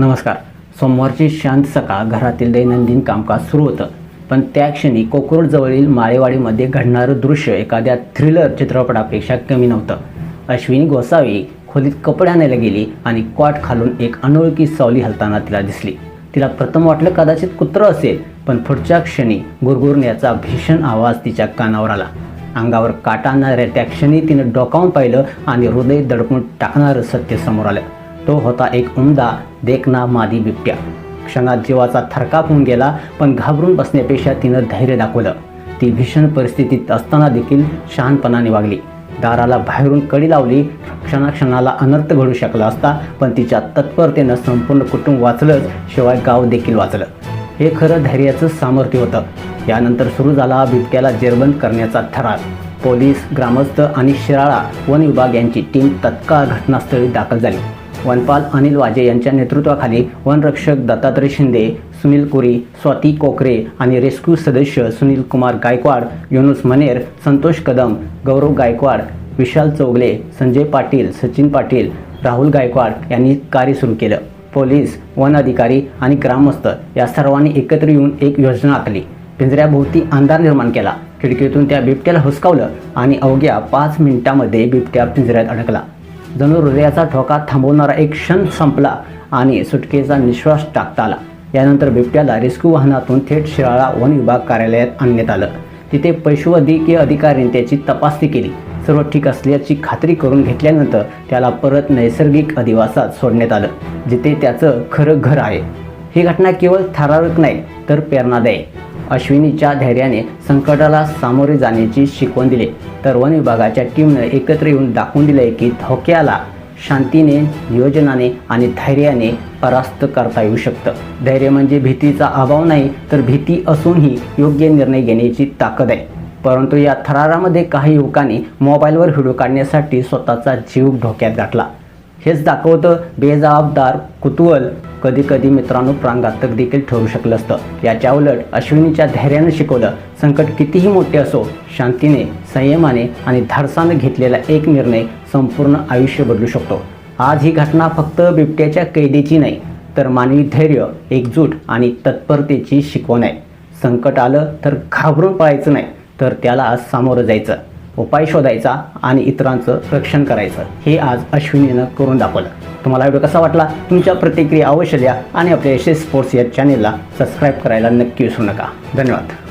नमस्कार. सोमवारची शांत सकाळ घरातील दैनंदिन कामकाज सुरू होतं. पण त्या क्षणी कोकरूडजवळील माळेवाडीमध्ये घडणारं दृश्य एखाद्या थ्रिलर चित्रपटापेक्षा कमी नव्हतं. अश्विनी गोसावी खोलीत कपडे आणायला गेली आणि क्वाट खालून एक अनोळखी सावली हलताना तिला दिसली. तिला प्रथम वाटलं कदाचित कुत्रं असेल पण पुढच्या क्षणी गुरगुरण्याचा भीषण आवाज तिच्या कानावर आला. अंगावर काटा आणणाऱ्या त्या क्षणी तिनं डोकावून पाहिलं आणि हृदय दडपून टाकणारं सत्य समोर आलं. तो होता एक उमदा देखना मादी बिबट्या. क्षणात जीवाचा थरकाप होऊन गेला पण घाबरून बसण्यापेक्षा तिनं धैर्य दाखवलं. ती भीषण परिस्थितीत असताना देखील शहाणपणाने वागली. दाराला बाहेरून कडी लावली क्षणाक्षणाला अनर्थ घडू शकला असता पण तिच्या तत्परतेनं संपूर्ण कुटुंब वाचलंच शिवाय गाव देखील वाचलं. हे खरं धैर्याचं सामर्थ्य होतं. यानंतर सुरू झाला बिबट्याला जेरबंद करण्याचा थरार. पोलीस ग्रामस्थ आणि शिराळा वन विभाग यांची टीम तत्काळ घटनास्थळी दाखल झाली. वनपाल अनिल वाजे यांच्या नेतृत्वाखाली वनरक्षक दत्तात्रय शिंदे सुनील कुरी स्वाती कोकरे आणि रेस्क्यू सदस्य सुनील कुमार गायकवाड युनुस मनेर संतोष कदम गौरव गायकवाड विशाल चौगले संजय पाटील सचिन पाटील राहुल गायकवाड यांनी कार्य सुरू केलं. पोलीस वन अधिकारी आणि ग्रामस्थ या सर्वांनी एकत्र येऊन एक योजना आखली. पिंजऱ्याभोवती अंधार निर्माण केला. खिडकीतून त्या बिबट्याला हुसकावलं आणि अवघ्या पाच मिनिटांमध्ये बिबट्या पिंजऱ्यात अडकला. जणू हृदयाचा ठोका थांबवणारा एक क्षण संपला आणि सुटकेचा निश्वास टाकता आला. यानंतर बिबट्याला रेस्क्यू वाहनातून थेट शिराळा वन विभाग कार्यालयात आणण्यात आलं. तिथे पशुवैद्यकीय अधिकाऱ्यांनी त्याची तपासणी केली. सर्व ठीक असल्याची खात्री करून घेतल्यानंतर त्याला परत नैसर्गिक अधिवासात सोडण्यात आलं जिथे त्याचं खरं घर आहे. ही घटना केवळ थरारक नाही तर प्रेरणादायी. अश्विनीच्या धैर्याने संकटाला सामोरे जाण्याची शिकवण दिली. तर वन विभागाच्या टीमनं एकत्र येऊन दाखवून दिले की धोक्याला शांतीने नियोजनाने आणि धैर्याने परास्त करता येऊ शकतं. धैर्य म्हणजे भीतीचा अभाव नाही तर भीती असूनही योग्य निर्णय घेण्याची ताकद आहे. परंतु या थरारामध्ये काही युवकांनी मोबाईलवर व्हिडिओ काढण्यासाठी स्वतःचा जीव धोक्यात घातला. हेच दाखवतं बेजबाबदार कुतूहल. कधी कधी मित्रांनो प्राणघातक देखील ठरू शकलं असतं. याच्या उलट अश्विनीच्या धैर्यानं शिकवलं संकट कितीही मोठे असो शांतीने संयमाने आणि धाडसानं घेतलेला एक निर्णय संपूर्ण आयुष्य बदलू शकतो. आज ही घटना फक्त बिबट्याच्या कैदेची नाही तर मानवी धैर्य एकजूट आणि तत्परतेची शिकवण आहे. संकट आलं तर घाबरून पळायचं नाही तर त्याला आज सामोरं जायचं. उपाय शोधायचा आणि इतरांचं रक्षण करायचं. हे आज अश्विनीनं करून दाखवलं. तुम्हाला व्हिडिओ कसा वाटला? तुमच्या प्रतिक्रिया अवश्य द्या आणि आपल्या यशस्वी स्पोर्ट्स या चॅनेलला सबस्क्राईब करायला नक्की विसरू नका. धन्यवाद.